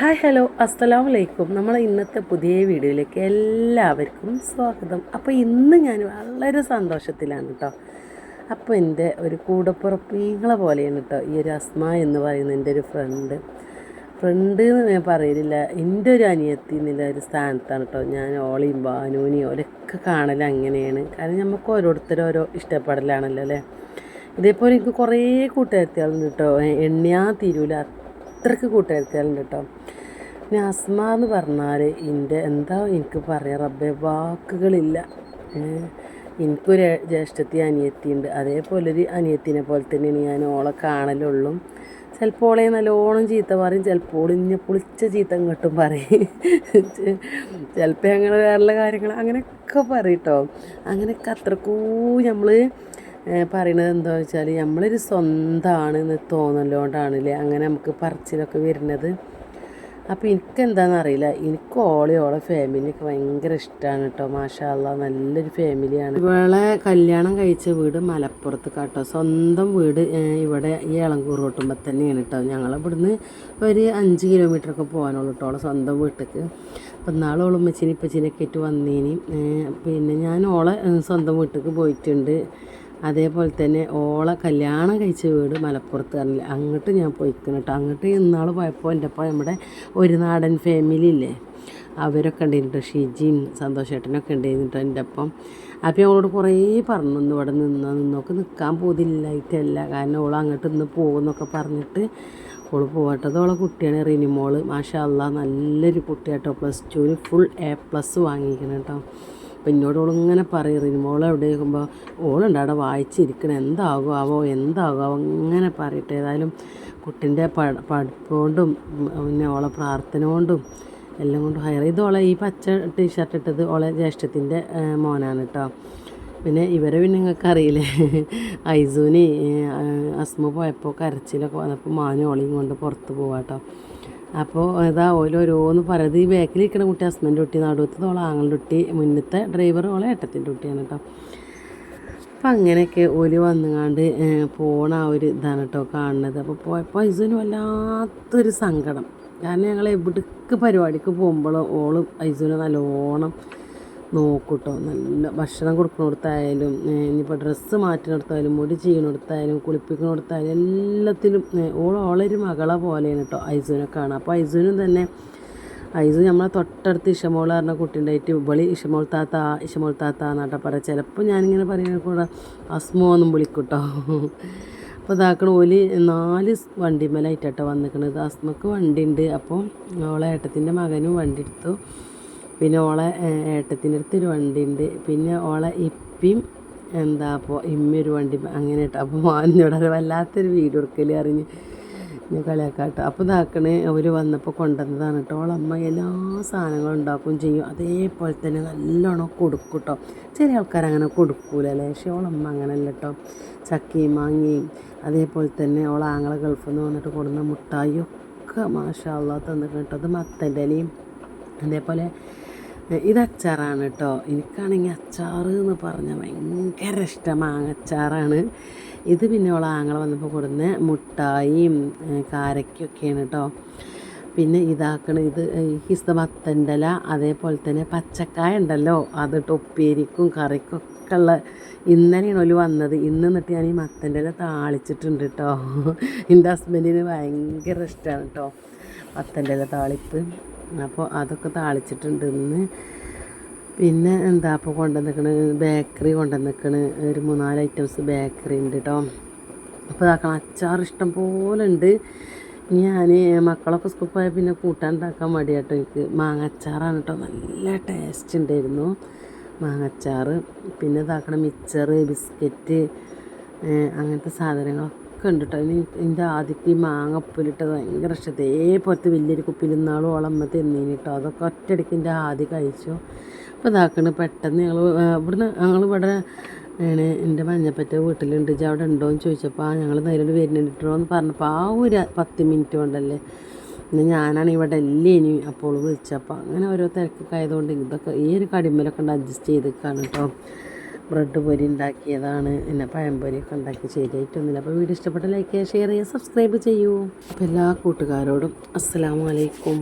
Hi hello. അസ്സലാം വലൈക്കും നമ്മൾ ഇന്നത്തെ പുതിയ വീഡിയോയിലേക്ക് എല്ലാവർക്കും സ്വാഗതം. അപ്പോൾ ഇന്ന് ഞാൻ വളരെ സന്തോഷത്തിലാണ് കേട്ടോ. അപ്പോൾ എന്റെ ഒരു കൂടപ്പുറപ്പീങ്ങളെ പോലെയാണ് കേട്ടോ. ഈ ഒരു അസ്മ എന്ന് പറയുന്ന എന്റെ ഒരു ഫ്രണ്ട് ഫ്രണ്ട് എന്ന് ഞാൻ പറയുന്നില്ല എന്റെ ഒരു അനിയത്തി എന്നുള്ള ഒരു സ്ഥാനത്താണ് കേട്ടോ. ഞാൻ ഓളിയും ബാനൂനിയും ഓരൊക്കെ കാണൽ അങ്ങനെയാണ്. കാരണം നമുക്ക് ഓരോരുത്തരും ഓരോ ഇഷ്ടപ്പെടലാണല്ലോ അല്ലേ? ഇതേപോലെ എനിക്ക് കുറേ കൂട്ടുകാരത്തികളുണ്ട് കേട്ടോ. എണ്ണിയാ തീരൂല അത്രയ്ക്ക് കൂട്ടുകാരത്തികളുണ്ട് കേട്ടോ. പിന്നെ അസ്മ എന്ന് പറഞ്ഞാൽ എന്റെ എന്താ എനിക്ക് പറയാം റബ്ബെ വാക്കുകളില്ല. എനിക്കൊരു ജ്യേഷ്ഠത്തി അനിയത്തി ഉണ്ട്. അതേപോലെ ഒരു അനിയത്തിനെ പോലെ തന്നെയാണ് ഞാൻ ഓളെ കാണലുള്ളൂ. ചിലപ്പോൾ ഓളെ നല്ലോണം ചീത്ത പറയും ചിലപ്പോൾ ഇഞ്ഞ പൊളിച്ച ചീത്ത ഇങ്ങോട്ടും പറയും. ചിലപ്പോൾ ഞങ്ങൾ വേറെ കാര്യങ്ങൾ അങ്ങനെയൊക്കെ പറയും കേട്ടോ. അങ്ങനെയൊക്കെ അത്രക്കൂ നമ്മൾ പറയണത് എന്താ വെച്ചാൽ നമ്മളൊരു സ്വന്തമാണെന്ന് തോന്നലോണ്ടാണല്ലേ അങ്ങനെ നമുക്ക് പറച്ചിലൊക്കെ വരുന്നത്. അപ്പോൾ എനിക്ക് എന്താണെന്ന് അറിയില്ല. എനിക്ക് ഓളെ ഓളെ ഫാമിലിയൊക്കെ ഭയങ്കര ഇഷ്ടമാണ് കേട്ടോ മാഷാല്ല നല്ലൊരു ഫാമിലിയാണ്. ഇവളെ കല്യാണം കഴിച്ച വീട് മലപ്പുറത്ത് കേട്ടോ സ്വന്തം വീട് ഇവിടെ ഈ ഇളങ്കൂർ കൂട്ടുമ്പോൾ തന്നെയാണ് കേട്ടോ ഞങ്ങൾ ഇവിടുന്ന് ഒരു അഞ്ച് കിലോമീറ്ററൊക്കെ പോകാനുള്ളൂ കേട്ടോ ഓളെ സ്വന്തം വീട്ടിലേക്ക് അപ്പം നാളെ ഓളെ ഉമ്മച്ചിനെ ഇപ്പച്ചിനൊക്കെ ആയിട്ട് വന്നേനി. പിന്നെ ഞാൻ ഓളെ സ്വന്തം വീട്ടിലേക്ക് പോയിട്ടുണ്ട്. അതേപോലെ തന്നെ ഓളെ കല്യാണം കഴിച്ച വീട് മലപ്പുറത്ത് പറഞ്ഞില്ല. അങ്ങോട്ട് ഞാൻ പോയിക്കണം കേട്ടോ അങ്ങോട്ട് ഇന്നാൾ പോയപ്പോൾ എന്റെ ഒപ്പം നമ്മുടെ ഒരു നാടൻ ഫാമിലി ഇല്ലേ. അവരൊക്കെ ഉണ്ടായിരുന്നു ഷിജിയും സന്തോഷേട്ടനൊക്കെ ഉണ്ടായിരുന്നു എന്റെ ഒപ്പം. അപ്പം അവളോട് കുറേ പറഞ്ഞു ഒന്ന് ഇവിടെ നിന്നോ നിന്നൊക്കെ നിൽക്കാൻ പോതില്ലായിട്ടല്ല കാരണം ഓൾ അങ്ങോട്ട് ഇന്ന് പോകുമെന്നൊക്കെ പറഞ്ഞിട്ട് ഓൾ പോകട്ടത് ഓളെ കുട്ടിയാണ് റിനിമോൾ മാഷാ അല്ല നല്ലൊരു കുട്ടിയാട്ടോ പ്ലസ് ടുവിന് ഫുൾ എ പ്ലസ് വാങ്ങിക്കണം കേട്ടോ അപ്പം എന്നോട് ഓളിങ്ങനെ പറയും റിനിമോൾ എവിടെ? നോക്കുമ്പോൾ ഓളുണ്ട് അവിടെ വായിച്ചിരിക്കണം. എന്താകും ആവോ എന്താകും ആവോ അങ്ങനെ പറയട്ടെ. ഏതായാലും കുട്ടിന്റെ പഠ പഠിപ്പുകൊണ്ടും പിന്നെ ഓളെ പ്രാർത്ഥന കൊണ്ടും എല്ലാം കൊണ്ടും ഹയർ ചെയ്ത് ഓളെ ഈ പച്ച ടീഷർട്ട് ഇട്ടത് ഓളെ ജ്യേഷ്ഠത്തിന്റെ മോനാണ് കേട്ടോ പിന്നെ ഇവരെ പിന്നെ നിങ്ങൾക്ക് അറിയില്ലേ? ഐസൂന് അസ്മ പോയപ്പോൾ കരച്ചിലൊക്കെ വന്നപ്പോൾ മാനും ഓളിയും കൊണ്ട് പുറത്ത് പോവാട്ടോ അപ്പോൾ ഇതാ ഓരോരോന്ന് പറയുന്നത് ഈ ബാക്കിൽ നിൽക്കുന്ന കുട്ടി ഹസ്ബൻഡ് കുട്ടി നടുവത്തത് ഓളെ ആങ്ങളുടെ കുട്ടി മുന്നത്തെ ഡ്രൈവർ ഓളെ ഏട്ടത്തിന്റെ കുട്ടിയാണ് കേട്ടോ അപ്പം അങ്ങനെയൊക്കെ ഒരു വന്നുകാണ്ട് പോണ ആ ഒരു ഇതാണ് കേട്ടോ കാണുന്നത്. അപ്പോൾ പോയപ്പോൾ ഐസുവിന് വല്ലാത്തൊരു സങ്കടം. കാരണം ഞങ്ങൾ എവിടേക്ക് പരിപാടിക്ക് പോകുമ്പോൾ ഓളും ഐസുവിന് നല്ലോണം നോക്കൂട്ടോ. നല്ല ഭക്ഷണം കൊടുക്കുന്നിടത്തായാലും ഇനിയിപ്പോൾ ഡ്രസ്സ് മാറ്റുന്നിടത്തായാലും മുടി ചെയ്യണിടത്തായാലും കുളിപ്പിക്കുന്നിടത്തായാലും എല്ലാത്തിലും ഓൾ ഓളൊരു മകളെ പോലെയാണ് കേട്ടോ ഐസുവിനെ കാണാം അപ്പോൾ ഐസുവിനും തന്നെ ഐസു നമ്മളെ തൊട്ടടുത്ത് ഇഷമോൾ പറഞ്ഞ കുട്ടിയുണ്ടായിട്ട് ഇവളി ഇഷമോൾ താത്ത ഇഷമോൾ താത്ത എന്നാട്ടാ പറയാം. ചിലപ്പോൾ ഞാനിങ്ങനെ പറയുന്ന കൂടെ അസ്മോ എന്നും വിളിക്കൂട്ടോ അപ്പോൾ ഇതാക്കണ ഓൽ നാല് വണ്ടിമേലായിട്ടാട്ടോ വന്നിക്കണത്. അസ്മക്ക് വണ്ടി ഉണ്ട് അപ്പോൾ ഓളേട്ടത്തിന്റെ മകനും വണ്ടി എടുത്തു. പിന്നെ ഓളെ ഏട്ടത്തിനടുത്ത് ഒരു വണ്ടി ഉണ്ട് പിന്നെ ഓളെ ഇപ്പിയും എന്താ അപ്പോൾ ഒരു വണ്ടി അങ്ങനെ കേട്ടോ അപ്പോൾ മാനിനോട് വല്ലാത്തൊരു വീട് എടുക്കൽ അറിഞ്ഞ് ഞാൻ കളിയാക്കാട്ടോ. അപ്പോൾ ഇതാക്കണേ അവർ വന്നപ്പോൾ കൊണ്ടുവന്നതാണ് കേട്ടോ. ഓളമ്മ എല്ലാ സാധനങ്ങളും ഉണ്ടാക്കുകയും ചെയ്യും. അതേപോലെ തന്നെ നല്ലോണം കൊടുക്കും കേട്ടോ ചെറിയ ആൾക്കാർ അങ്ങനെ കൊടുക്കൂലല്ലേ? പക്ഷേ ഓളമ്മ അങ്ങനെയല്ല കേട്ടോ ചക്കയും മാങ്ങയും അതേപോലെ തന്നെ ഓള ആങ്ങളെ ഗൾഫിൽ നിന്ന് വന്നിട്ട് കൊടുക്കുന്ന മുട്ടായി ഒക്കെ മാഷാ അള്ളാ തന്നിട്ട് കേട്ടോ അത് മത്തന്റെ അതേപോലെ ഇത് അച്ചാറാണ് കേട്ടോ എനിക്കാണെങ്കിൽ അച്ചാർ എന്ന് പറഞ്ഞാൽ ഭയങ്കര ഇഷ്ടം. മാങ്ങച്ചാറാണ് ഇത് പിന്നെ ഉള്ള ആങ്ങളെ വന്നപ്പോൾ കൊടുന്ന മുട്ടായിയും കാരക്കൊക്കെയാണ് കേട്ടോ പിന്നെ ഇതാക്കണ ഇത് ഹിസ്ത മത്തന്റെല അതേപോലെ തന്നെ പച്ചക്കായ ഉണ്ടല്ലോ. അതിട്ട് ഉപ്പേരിക്കും കറിക്കും ഒക്കെ ഉള്ള ഇന്നലെയാണ് ഒരു വന്നത്. ഇന്ന് എന്നിട്ട് ഞാൻ ഈ മത്തന്റെ ഇല താളിച്ചിട്ടുണ്ട് കേട്ടോ എന്റെ ഹസ്ബൻഡിന് ഭയങ്കര ഇഷ്ടമാണ് കേട്ടോ മത്തന്റെ ഇല താളിപ്പ്. അപ്പോൾ അതൊക്കെ താളിച്ചിട്ടുണ്ട് ഇന്ന് പിന്നെ എന്താ അപ്പോൾ കൊണ്ടുവന്നിക്കണ്? ബേക്കറി കൊണ്ടുവന്നിക്കണ്. ഒരു മൂന്നാൽ ഐറ്റംസ് ബേക്കറി ഉണ്ട് കേട്ടോ അപ്പോൾ ഇതാക്കണം അച്ചാർ ഇഷ്ടം പോലെ ഉണ്ട്. ഞാൻ മക്കളൊക്കെ സ്കൂളിൽ പോയാൽ പിന്നെ കൂട്ടാൻ ഉണ്ടാക്കാൻ മടിയാട്ടോ എനിക്ക്. മാങ്ങ അച്ചാറാണ് കേട്ടോ നല്ല ടേസ്റ്റ് ഉണ്ടായിരുന്നു. മാങ്ങ അച്ചാർ പിന്നെ ഇതാക്കണം മിക്സർ ബിസ്ക്കറ്റ് അങ്ങനത്തെ സാധനങ്ങളൊക്കെ ഉണ്ട് കേട്ടോ ഇനി എന്റെ ആദ്യത്തെ ഈ മാങ്ങ ഉപ്പിലിട്ടത് ഭയങ്കര ഇഷ്ടം. ഇതേപോലത്തെ വലിയൊരു കുപ്പിയിൽ ഇന്നാളും ഓളമ്മ തിന്നീന് കേട്ടോ അതൊക്കെ ഒറ്റയടിക്ക് എന്റെ ആദ്യം കഴിച്ചു. അപ്പോൾ ഇതാക്കണ് പെട്ടെന്ന് ഞങ്ങൾ ഇവിടുന്ന് ഞങ്ങൾ ഇവിടെ ആണ് എന്റെ മഞ്ഞപ്പറ്റ വീട്ടിലുണ്ട്. ഇജ്ജ് അവിടെ ഉണ്ടോ എന്ന് ചോദിച്ചപ്പോൾ ആ ഞങ്ങൾ നേരിട്ട് വരുന്നുണ്ടോ എന്ന് പറഞ്ഞപ്പോൾ ആ ഒരു പത്ത് മിനിറ്റ് കൊണ്ടല്ലേ പിന്നെ ഞാനാണ് ഇവിടെ അല്ലേ ഇനി അപ്പോൾ വിളിച്ചപ്പോൾ അങ്ങനെ ഓരോ തിരക്കൊക്കെ ആയതുകൊണ്ട് ഇതൊക്കെ ഈ ഒരു കടിമലൊക്കെ ഉണ്ട് അഡ്ജസ്റ്റ് ചെയ്തിരിക്കുകയാണ് കേട്ടോ ബ്രെഡ് പൊരി ഉണ്ടാക്കിയതാണ്. പിന്നെ പഴംപൊരിയൊക്കെ ഉണ്ടാക്കി ശരിയായിട്ടൊന്നുമില്ല. അപ്പോൾ വീഡിയോ ഇഷ്ടപ്പെട്ട ലൈക്ക് ചെയ്യുക ഷെയർ ചെയ്യുക സബ്സ്ക്രൈബ് ചെയ്യൂ. അപ്പോൾ എല്ലാ കൂട്ടുകാരോടും അസ്സലാമു അലൈക്കും.